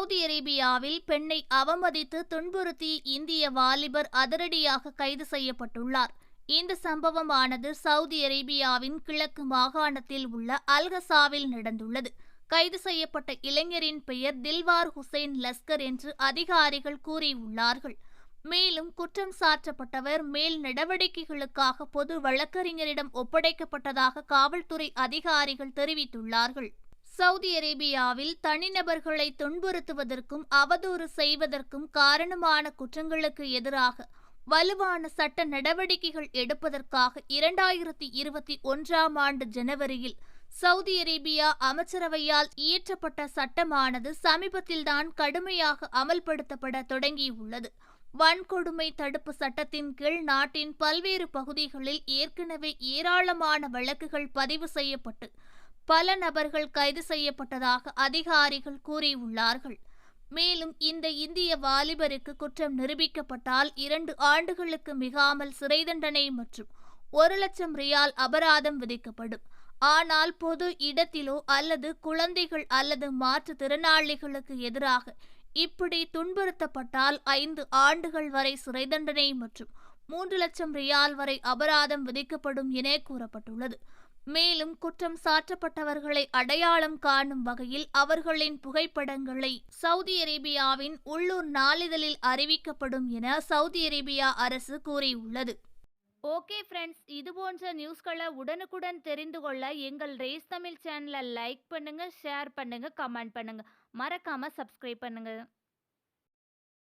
Saudi அரேபியாவில் பெண்ணை அவமதித்து துன்புறுத்தி இந்திய வாலிபர் அதிரடியாக கைது செய்யப்பட்டுள்ளார். இந்த சம்பவமானது சவுதி அரேபியாவின் கிழக்கு மாகாணத்தில் உள்ள அல்கசாவில் நடந்துள்ளது. கைது செய்யப்பட்ட இளைஞரின் பெயர் தில்வார் ஹுசைன் லஸ்கர் என்று அதிகாரிகள் கூறியுள்ளார்கள். மேலும் குற்றம் சாற்றப்பட்டவர் மேல் நடவடிக்கைகளுக்காக பொது வழக்கறிஞரிடம் ஒப்படைக்கப்பட்டதாக காவல்துறை அதிகாரிகள் தெரிவித்துள்ளார்கள். சவுதி அரேபியாவில் தனிநபர்களை துன்புறுத்துவதற்கும் அவதூறு செய்வதற்கும் காரணமான குற்றங்களுக்கு எதிராக வலுவான சட்ட நடவடிக்கைகள் எடுப்பதற்காக இரண்டாயிரத்தி இருபத்தி ஒன்றாம் ஆண்டு ஜனவரியில் சவுதி அரேபியா அமைச்சரவையால் இயற்றப்பட்ட சட்டமானது சமீபத்தில்தான் கடுமையாக அமல்படுத்தப்பட தொடங்கியுள்ளது. வன்கொடுமை தடுப்பு சட்டத்தின் கீழ் நாட்டின் பல்வேறு பகுதிகளில் ஏற்கனவே ஏராளமான வழக்குகள் பதிவு செய்யப்பட்டு பல நபர்கள் கைது செய்யப்பட்டதாக அதிகாரிகள் கூறியுள்ளார்கள். மேலும் இந்த இந்திய வாலிபருக்கு குற்றம் நிரூபிக்கப்பட்டால் இரண்டு ஆண்டுகளுக்கு மிகாமல் சிறை தண்டனை மற்றும் ஒரு லட்சம் ரியால் அபராதம் விதிக்கப்படும். ஆனால் பொது இடத்திலோ அல்லது குழந்தைகள் அல்லது மாற்றுத்திறனாளிகளுக்கு எதிராக இப்படி துன்புறுத்தப்பட்டால் ஐந்து ஆண்டுகள் வரை சிறை தண்டனை மற்றும் மூன்று லட்சம் ரியால் வரை அபராதம் விதிக்கப்படும் என கூறப்பட்டுள்ளது. மேலும் குற்றம் சாற்றப்பட்டவர்களை அடையாளம் காணும் வகையில் அவர்களின் புகைப்படங்களை சவுதி அரேபியாவின் உள்ளூர் நாளிதழில் அறிவிக்கப்படும் என சவுதி அரேபியா அரசு கூறியுள்ளது. ஓகே ஃப்ரெண்ட்ஸ் இது போன்ற நியூஸ்களை உடனுக்குடன் தெரிந்து கொள்ள எங்கள் ரேஸ் தமிழ் சேனலை லைக் பண்ணுங்க ஷேர் பண்ணுங்க கமெண்ட் பண்ணுங்க. மறக்காம சப்ஸ்கிரைப் பண்ணுங்க.